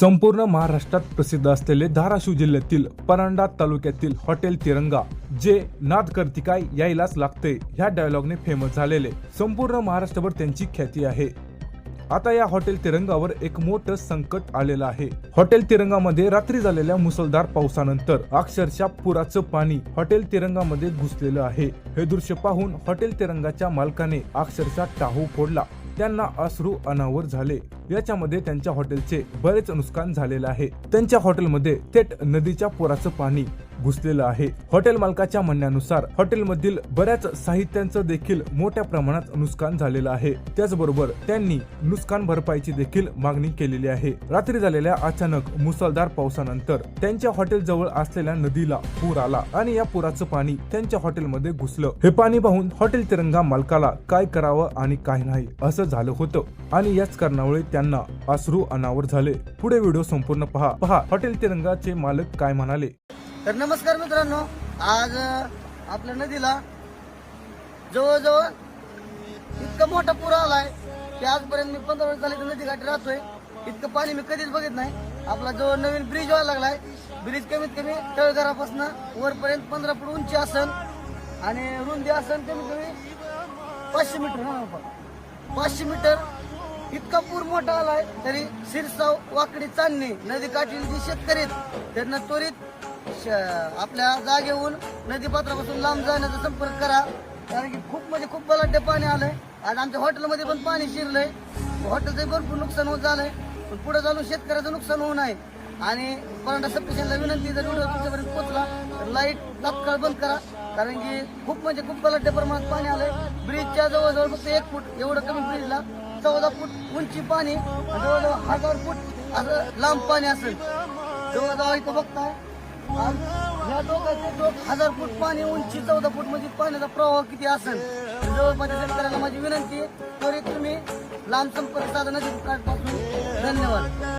संपूर्ण महाराष्ट्रात प्रसिद्ध असलेले धाराशिव जिल्ह्यातील परांडा तालुक्यातील हॉटेल तिरंगा जे नाद करती काय यायलाच लागते ह्या डायलॉगने फेमस झालेले. संपूर्ण महाराष्ट्रभर त्यांची ख्याती आहे. आता या हॉटेल तिरंगावर एक मोठं संकट आलेलं आहे. हॉटेल तिरंगामध्ये रात्री झालेल्या मुसळधार पावसानंतर अक्षरशः पुराचं पाणी हॉटेल तिरंगामध्ये घुसलेलं आहे. हे दृश्य पाहून हॉटेल तिरंगाच्या मालकाने अक्षरशः टाहू फोडला. त्यांना अश्रू अनावर झाले. याच्यामध्ये त्यांच्या हॉटेलचे बरेच नुकसान झालेलं आहे. त्यांच्या हॉटेलमध्ये थेट नदीच्या पुराचं पाणी घुसलेलं आहे. हॉटेल मालकाच्या म्हणण्यानुसार हॉटेलमधील बऱ्याच साहित्यांचं देखील मोठ्या प्रमाणात नुकसान झालेलं आहे. त्याचबरोबर त्यांनी नुकसान भरपाईची देखील मागणी केलेली आहे. रात्री झालेल्या अचानक मुसळधार पावसानंतर त्यांच्या हॉटेल जवळ असलेल्या नदीला पूर आला आणि या पुराचं पाणी त्यांच्या हॉटेलमध्ये घुसलं. हे पाणी पाहून हॉटेल तिरंगा मालकाला काय करावं आणि काय नाही असं झालं होतं आणि याच कारणामुळे त्यांना अश्रू अनावर झाले. पुढे व्हिडिओ संपूर्ण पहा. पहा हॉटेल तिरंगाचे मालक काय म्हणाले? तर नमस्कार मित्रांनो आज आपल्या नदीला जवळजवळ इतका मोठा पूर आलाय की आजपर्यंत मी पंधरा वर्ष झाले तर नदी घाटी राहतोय. इतकं पाणी मी कधीच बघित नाही. आपला जवळ नवीन ब्रिज व्हायला लागलाय ब्रिज कमीत कमी तळघरापासून वरपर्यंत पंधरा फूट उंची असन आणि रुंदी असन कमीत कमी पाचशे मीटर. हा पाचशे मीटर. इतका पूर मोठा आलाय तरी सिरसाव वाकडी चांदणी नदी काठी शेतकरी त्यांना त्वरित श- आपल्या जागेहून नदीपात्रापासून लांब जाण्याचा संपर्क करा. कारण की खूप म्हणजे खूप बलाढ्य पाणी आलंय. आज आमच्या हॉटेलमध्ये पण पाणी शिरलंय. हॉटेलचं भरपूर नुकसान होत झालंय. पण पुढे चालून शेतकऱ्याचं नुकसान होऊ नये. आणि परांडा सबस्टेशनला विनंती जर व्हिडिओ तुमच्यापर्यंत पोहोचला तर लाइट तात्काळ बंद करा. कारण की खूप म्हणजे खूप बलाढ्य प्रमाणात पाणी आलंय. ब्रिजच्या जवळजवळ फक्त एक फूट एवढं कमी ब्रिजला चौदा फूट उंची पाणी आणि जवळजवळ हजार फूट असं लांब पाणी असेल. जवळजवळ इथं बघताय या दोघांचे दोघ हजार फूट पाणी उंची चौदा फूट म्हणजे पाण्याचा प्रवाह किती असेल? जवळपासच्या शेतकऱ्याला माझी विनंती आहे त्वरित तुम्ही लांब संपर्क साधन नदी पासून धन्यवाद.